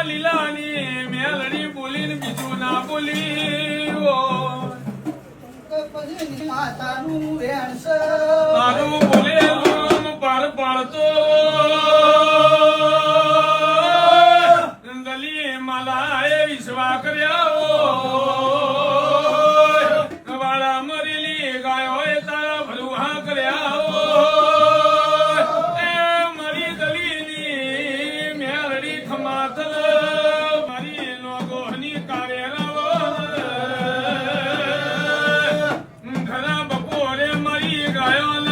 માં લીલાની મેલડી બોલીને બીજું ના બોલી તારું બોલે કર્યા. વાળા મરેલી ગાયો એ તારા Ja, ja,